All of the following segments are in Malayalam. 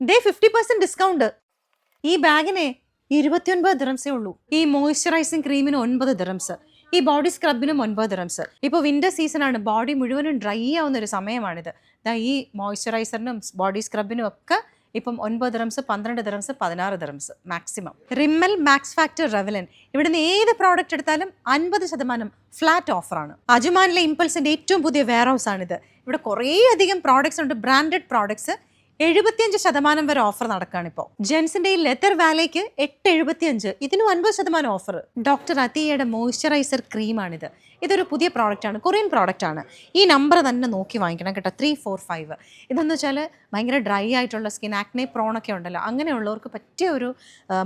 ദേ ഫിഫ്റ്റി പെർസെന്റ് ഡിസ്കൗണ്ട് ഈ ബാഗിന് ഇരുപത്തിയൊൻപത് ദിറംസേ ഉള്ളൂ. ഈ മോയ്സ്ചറൈസിങ് ക്രീമിന് ഒൻപത് ദിറംസ് ഈ ബോഡി സ്ക്രബിനും ഒൻപത് ദിറംസ് ഇപ്പോൾ വിന്റർ സീസൺ ആണ്. ബോഡി മുഴുവനും ഡ്രൈ ആവുന്ന ഒരു സമയമാണിത്. ഈ മോയ്സ്ചറൈസറിനും ബോഡി സ്ക്രബിനും ഒക്കെ ഇപ്പം ഒൻപത് ദിറംസ് പന്ത്രണ്ട് ദിറംസ് പതിനാറ് dirhams maximum Rimmel Max Factor Revlon ഇവിടുന്ന് ഏത് പ്രോഡക്റ്റ് എടുത്താലും അൻപത് ശതമാനം ഫ്ലാറ്റ് ഓഫറാണ് അജുമാനിലെ ഇമ്പൾസിന്റെ ഏറ്റവും പുതിയ വെയർ ഹൗസ് ആണിത്. ഇവിടെ കുറേ അധികം പ്രോഡക്ട്സ് ഉണ്ട്. ബ്രാൻഡഡ് പ്രോഡക്ട്സ് എഴുപത്തിയഞ്ച് ശതമാനം വരെ ഓഫർ നടക്കുകയാണ് ഇപ്പോൾ ജെൻസിന്റെ ഈ ലെതർ വാലയ്ക്ക് എട്ട് എഴുപത്തിയഞ്ച് ഇതിനും അൻപത് ശതമാനം ഓഫർ ഡോക്ടർ അതിയയുടെ മോയ്സ്ചറൈസർ ക്രീമാണിത് ഇതൊരു പുതിയ പ്രോഡക്റ്റ് ആണ് കൊറിയൻ പ്രോഡക്റ്റ് ആണ്. ഈ നമ്പർ തന്നെ നോക്കി വാങ്ങിക്കണം കേട്ടോ ത്രീ ഫോർ ഫൈവ് ഇതെന്ന് വെച്ചാൽ ഭയങ്കര ഡ്രൈ ആയിട്ടുള്ള സ്കിൻ ആക്നെ പ്രോണൊക്കെ ഉണ്ടല്ലോ അങ്ങനെയുള്ളവർക്ക് പറ്റിയ ഒരു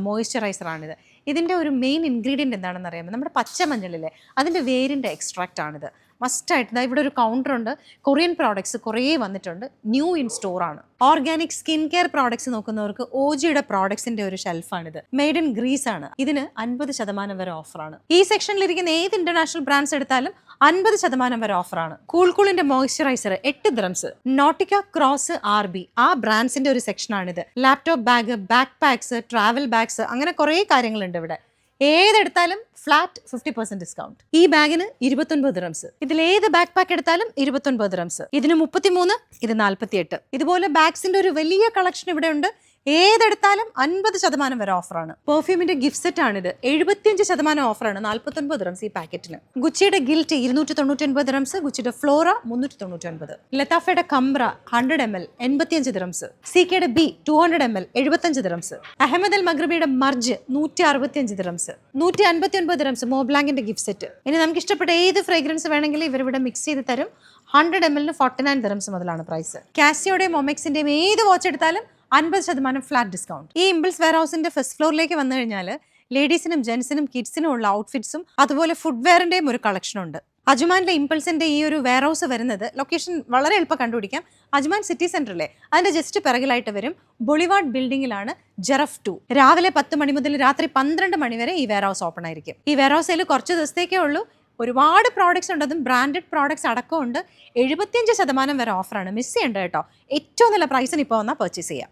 മോയ്സ്ചറൈസറാണിത് ഇതിന്റെ ഒരു മെയിൻ ഇൻഗ്രീഡിയന്റ് എന്താണെന്ന് അറിയാമോ നമ്മുടെ പച്ചമഞ്ഞളിലെ അതിന്റെ വേരിന്റെ എക്സ്ട്രാക്റ്റ് ആണിത്. മസ്റ്റായിട്ട്. ഇവിടെ ഒരു കൗണ്ടർ ഉണ്ട്. കൊറിയൻ പ്രോഡക്ട്സ് കുറേ വന്നിട്ടുണ്ട്. ന്യൂ ഇൻ സ്റ്റോർ ആണ്. ഓർഗാനിക് സ്കിൻ കെയർ പ്രോഡക്ട്സ് നോക്കുന്നവർക്ക് ഓജിയുടെ പ്രോഡക്ട്സിന്റെ ഒരു ഷെൽഫാണിത് മെയ്ഡ് ഇൻ ഗ്രീസ് ആണ്. ഇതിന് അൻപത് ശതമാനം വരെ ഓഫറാണ് ഈ സെക്ഷനിൽ ഇരിക്കുന്ന ഏത് ഇന്റർനാഷണൽ ബ്രാൻഡ്സ് എടുത്താലും അൻപത് ശതമാനം വരെ ഓഫറാണ് കൂൾകൂളിന്റെ മോയ്സ്ചറൈസർ എട്ട് dirhams Nautica cross R B ആ ബ്രാൻഡ്സിന്റെ ഒരു സെക്ഷനാണിത് laptop bag backpacks travel bags അങ്ങനെ കുറേ കാര്യങ്ങളുണ്ട് ഇവിടെ. ഏതെടുത്താലും ഫ്ലാറ്റ് ഫിഫ്റ്റി പെർസെന്റ് ഡിസ്കൗണ്ട് ഈ ബാഗിന് ഇരുപത്തൊൻപത് റംസ് ഇതിൽ ഏത് ബാക്ക് പാക്ക് എടുത്താലും ഇരുപത്തൊൻപത് റംസ് ഇതിന് മുപ്പത്തിമൂന്ന് ഇത് നാൽപ്പത്തിയെട്ട് ഇതുപോലെ ബാഗ്സിന്റെ ഒരു വലിയ കളക്ഷൻ ഇവിടെ ഉണ്ട്. ഏതെടുത്താലും അൻപത് ശതമാനം വരെ ഓഫറാണ്. പെർഫ്യൂമിന്റെ ഗിഫ്റ്റ് സെറ്റ് ആണിത്. എഴുപത്തിയഞ്ച് ശതമാനം ഓഫറാണ്. നാൽപ്പത്തൊൻപത് റംസ് ഈ പാക്കറ്റിന്. ഗുച്ചിയുടെ ഗിൽറ്റ് ഇരുന്നൂറ്റി തൊണ്ണൂറ്റി ഒൻപത് റംസ് ഗുച്ചിയുടെ ഫ്ലോറ മുന്നൂറ്റി തൊണ്ണൂറ്റി ഒൻപത് ലതാഫയുടെ കംബ്ര ഹൺഡ്രഡ് എം എൽ എൺപത്തിയഞ്ച് ദിറംസ് സി കെയുടെ B two hundred M L എഴുപത്തഞ്ച് ദിറംസ് അഹമ്മദ് അൽ മഗ്രബിയുടെ മർജ് നൂറ്റി അറുപത്തിയഞ്ച് ദിറംസ് നൂറ്റി അൻപത്തി ഒൻപത് ദിറംസ് മോബ്ലാങ്കിന്റെ ഗിഫ്റ്റ് സെറ്റ്. ഇനി നമുക്ക് ഇഷ്ടപ്പെട്ട ഏത് ഫ്രേഗ്രൻസ് വേണമെങ്കിലും ഇവരിവിടെ മിക്സ് ചെയ്ത് തരും. ഹൺഡ്രഡ് എം എല്ലിന് ഫോർട്ടി നയൻ ദിറംസ് മുതലാണ് പ്രൈസ് കാസിയോടെയും മൊമെക്സിന്റെയും ഏത് വാച്ച് എടുത്താലും അൻപത് ശതമാനം ഫ്ലാറ്റ് ഡിസ്കൗണ്ട് ഈ ഇമ്പിൾസ് വെയർ ഹൗസിന്റെ ഫസ്റ്റ് ഫ്ലോറിലേക്ക് വന്നു കഴിഞ്ഞാൽ ലേഡീസിനും ജെൻസിനും കിഡ്സിനും ഉള്ള ഔട്ട്ഫിറ്റ്സും അതുപോലെ ഫുഡ്വെയറിന്റെയും ഒരു കളക്ഷൻ ഉണ്ട്. അജ്മാനിലെ ഇമ്പൾസിന്റെ ഈ ഒരു വെയർ ഹൗസ് വരുന്നത് ലൊക്കേഷൻ വളരെ എളുപ്പം കണ്ടുപിടിക്കാം. അജ്മാൻ സിറ്റി സെന്ററിലെ അതിന്റെ ജസ്റ്റ് പിറകിലായിട്ട് വരും ബൊളിവാർഡ് ബിൽഡിംഗിലാണ് ജെറഫ് ടു. രാവിലെ പത്ത് മണി മുതൽ രാത്രി പന്ത്രണ്ട് മണി വരെ ഈ വെയർ ഹൗസ് ഓപ്പൺ ആയിരിക്കും. ഈ വെയർ ഹൗസിൽ കുറച്ച് ദിവസത്തേക്കേ ഉള്ളൂ. ഒരുപാട് പ്രോഡക്റ്റ്സ് ഉണ്ട്. അതും ബ്രാൻഡഡ് പ്രോഡക്റ്റ്സ് അടക്കമുണ്ട്. എഴുപത്തിയഞ്ച് ശതമാനം വരെ ഓഫറാണ് മിസ് ചെയ്യേണ്ട കേട്ടോ. ഏറ്റവും നല്ല പ്രൈസിന് ഇപ്പോൾ വന്നാൽ പർച്ചേസ് ചെയ്യാം.